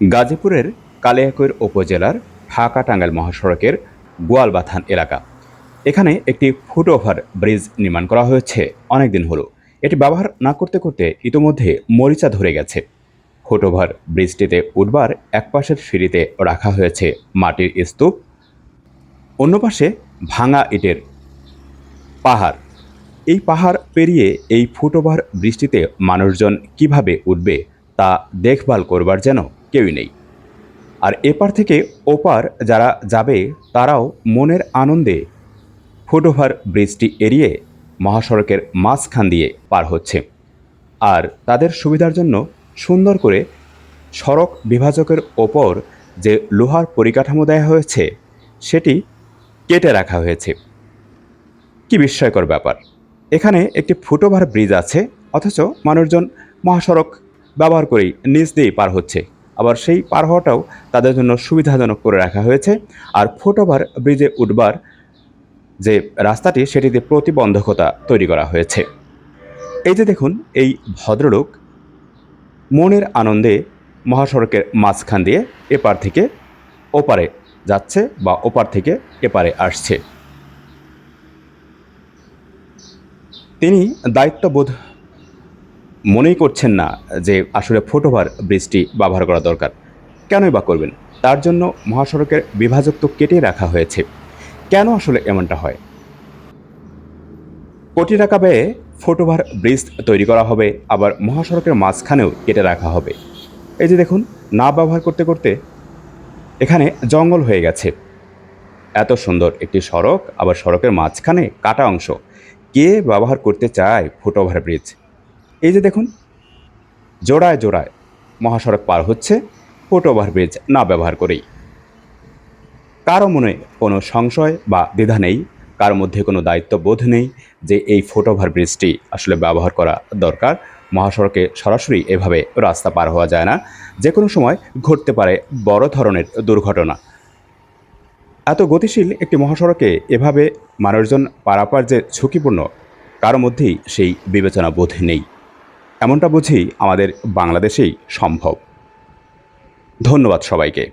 গাজীপুরের কালিয়াকৈর উপজেলার ঢাকা টাঙ্গাইল মহাসড়কের গোয়ালবাথান এলাকা। এখানে একটি ফুটওভার ব্রিজ নির্মাণ করা হয়েছে অনেক দিন হলো। এটি ব্যবহার না করতে করতে ইতোমধ্যে মরিচা ধরে গেছে। ফুটওভার ব্রিজটিতে উঠবার এক পাশের সিঁড়িতে রাখা হয়েছে মাটির স্তূপ, অন্য পাশে ভাঙা ইটের পাহাড়। এই পাহাড় পেরিয়ে এই ফুটওভার বৃষ্টিতে মানুষজন কীভাবে উঠবে তা দেখভাল করবার যেন কেউই নেই। আর এপার থেকে ওপার যারা যাবে, তারাও মনের আনন্দে ফুটওভার ব্রিজটি এড়িয়ে মহাসড়কের মাঝখান দিয়ে পার হচ্ছে। আর তাদের সুবিধার জন্য সুন্দর করে সড়ক বিভাজকের ওপর যে লোহার পরিকাঠামো দেওয়া হয়েছে, সেটি কেটে রাখা হয়েছে। কি বিস্ময়কর ব্যাপার! এখানে একটি ফুটওভার ব্রিজ আছে, অথচ মানুষজন মহাসড়ক ব্যবহার করেই নিচ দিয়েই পার হচ্ছে। আবার সেই পার হওয়াটাও তাদের জন্য সুবিধাজনক করে রাখা হয়েছে। আর ফুটওভার ব্রিজে উঠবার যে রাস্তাটি, সেটিতে প্রতিবন্ধকতা তৈরি করা হয়েছে। এই যে দেখুন, এই ভদ্রলোক মনের আনন্দে মহাসড়কের মাঝখান দিয়ে এপার থেকে ওপারে যাচ্ছে বা ওপার থেকে এপারে আসছে। তিনি দায়িত্ববোধ মনেই করছেন না যে আসলে ফুটওভার ব্রিজটি ব্যবহার করা দরকার। কেনই বা করবেন? তার জন্য মহাসড়কের বিভাজক তো কেটে রাখা হয়েছে। কেন আসলে এমনটা হয়? কোটি টাকা ব্যয়ে ফুটওভার ব্রিজ তৈরি করা হবে, আবার মহাসড়কের মাঝখানেও কেটে রাখা হবে। এই যে দেখুন, না ব্যবহার করতে করতে এখানে জঙ্গল হয়ে গেছে। এত সুন্দর একটি সড়ক, আবার সড়কের মাঝখানে কাটা অংশ। কে ব্যবহার করতে চায় ফুটওভার ব্রিজ? এই যে দেখুন, জোড়ায় জোড়ায় মহাসড়ক পার হচ্ছে ফুটওভার ব্রিজ না ব্যবহার করেই। কারও মনে কোনো সংশয় বা দ্বিধা নেই, কারও মধ্যে কোনো দায়িত্ববোধ নেই যে এই ফুটওভার ব্রিজটি আসলে ব্যবহার করা দরকার। মহাসড়কে সরাসরি এভাবে রাস্তা পার হওয়া যায় না যে কোনো সময় ঘটতে পারে বড় ধরনের দুর্ঘটনা। এত গতিশীল একটি মহাসড়কে এভাবে মানুষজন পারাপার যে ঝুঁকিপূর্ণ, কারও মধ্যেই সেই বিবেচনা বোধ নেই। এমনটা বুঝি আমাদের বাংলাদেশেই সম্ভব। ধন্যবাদ সবাইকে।